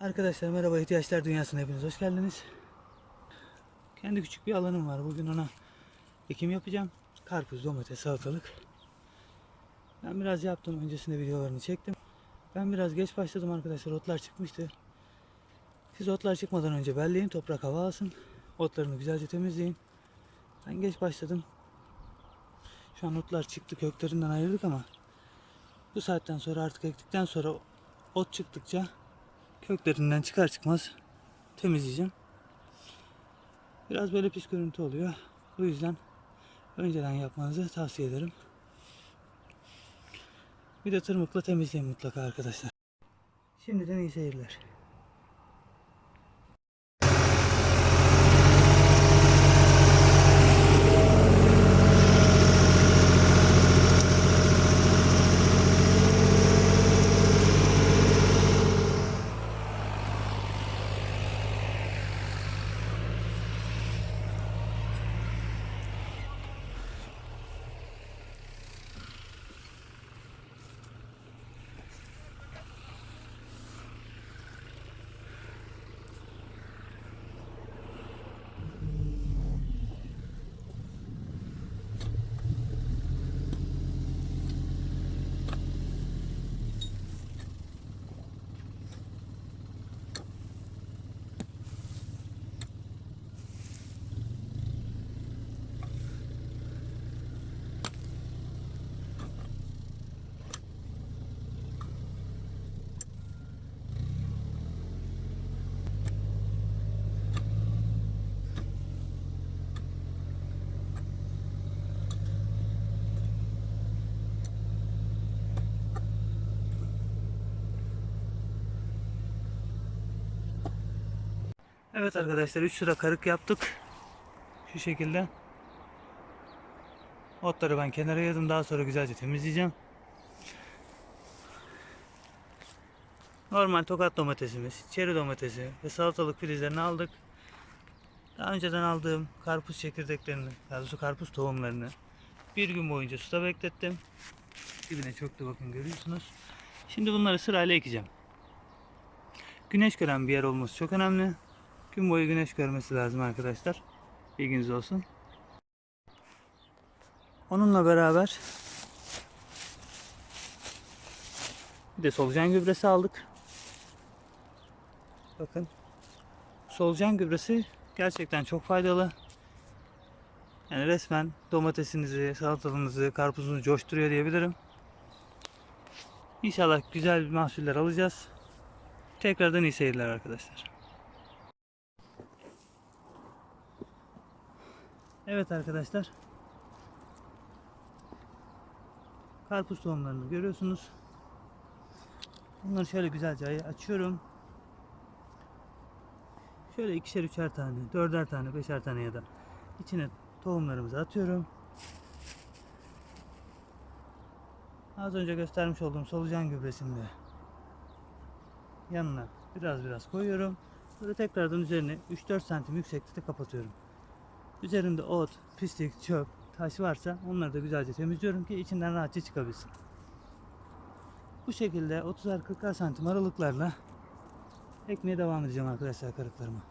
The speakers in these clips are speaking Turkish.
Arkadaşlar merhaba ihtiyaçlar dünyasına hepiniz hoş geldiniz. Kendi küçük bir alanım var. Bugün ona ekim yapacağım. Karpuz, domates, salatalık. Ben biraz yaptım. Öncesinde videolarını çektim. Ben biraz geç başladım arkadaşlar. Otlar çıkmıştı. Siz otlar çıkmadan önce belleyin. Toprak hava alsın. Otlarını güzelce temizleyin. Ben geç başladım. Şu an otlar çıktı. Köklerinden ayırdık ama bu saatten sonra artık ektikten sonra ot çıktıkça köklerinden çıkar çıkmaz temizleyeceğim. Biraz böyle pis görüntü oluyor. O yüzden önceden yapmanızı tavsiye ederim. Bir de tırmıkla temizleyin mutlaka arkadaşlar. Şimdiden iyi seyirler. Evet arkadaşlar 3 sıra karık yaptık. Şu şekilde. Otları ben kenara yığdım. Daha sonra güzelce temizleyeceğim. Normal tokat domatesimiz, çeri domatesi ve salatalık filizlerini aldık. Daha önceden aldığım karpuz çekirdeklerini, daha doğrusu karpuz tohumlarını bir gün boyunca suda beklettim. Dibine çöktü bakın görüyorsunuz. Şimdi bunları sırayla ekeceğim. Güneş gören bir yer olması çok önemli. Gün boyu güneş görmesi lazım arkadaşlar. Bilginiz olsun. Onunla beraber bir de solucan gübresi aldık. Bakın. Solucan gübresi gerçekten çok faydalı. Yani resmen domatesinizi, salatalığınızı, karpuzunuzu coşturuyor diyebilirim. İnşallah güzel bir mahsuller alacağız. Tekrardan iyi seyirler arkadaşlar. Evet arkadaşlar. Karpuz tohumlarını görüyorsunuz. Bunları şöyle güzelce açıyorum. Şöyle ikişer üçer tane, dörder tane, beşer tane ya da içine tohumlarımızı atıyorum. Az önce göstermiş olduğum solucan gübresini yanına biraz biraz koyuyorum. Böyle tekrardan üzerine 3-4 santim yükseklikte kapatıyorum. Üzerinde ot, pislik, çöp, taş varsa onları da güzelce temizliyorum ki içinden rahatça çıkabilsin. Bu şekilde 30'ar 40'ar santim aralıklarla ekmeye devam edeceğim arkadaşlar karıklarımı.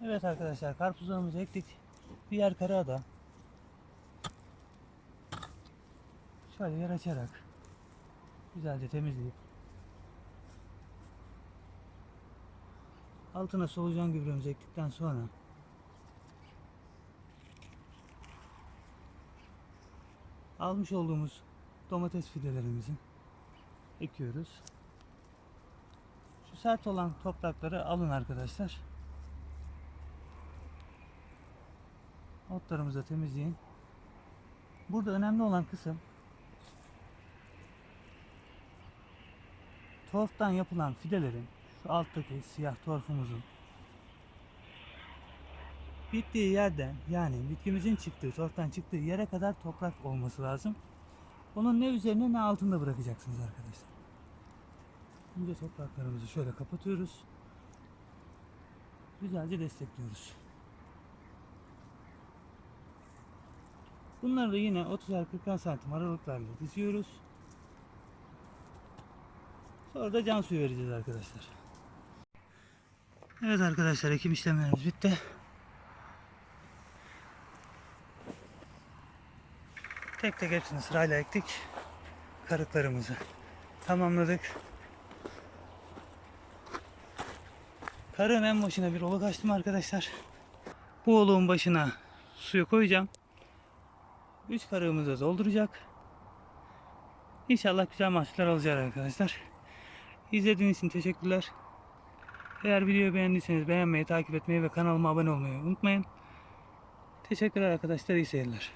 Evet arkadaşlar karpuzlarımızı ektik. Diğer karağı da şöyle yer açarak güzelce temizleyip altına solucan gübremizi ektikten sonra almış olduğumuz domates fidelerimizi ekiyoruz. Şu sert olan toprakları alın arkadaşlar. Otlarımızı da temizleyin. Burada önemli olan kısım torftan yapılan fidelerin şu alttaki siyah torfumuzun bittiği yerden yani bitkimizin çıktığı torftan çıktığı yere kadar toprak olması lazım. Onun ne üzerine ne altında bırakacaksınız arkadaşlar. Önce topraklarımızı şöyle kapatıyoruz. Güzelce destekliyoruz. Bunları da yine 30'ar 40'ar santim aralıklarla diziyoruz. Sonra da can suyu vereceğiz arkadaşlar. Evet arkadaşlar ekim işlemlerimiz bitti. Tek tek hepsini sırayla ektik. Karıklarımızı tamamladık. Karığın en başına bir oluk açtım arkadaşlar. Bu oluğun başına suyu koyacağım. Üç karığımızı da dolduracak. İnşallah güzel mahsuller alacağız arkadaşlar. İzlediğiniz için teşekkürler. Eğer videoyu beğendiyseniz beğenmeyi, takip etmeyi ve kanalıma abone olmayı unutmayın. Teşekkürler arkadaşlar. iyi seyirler.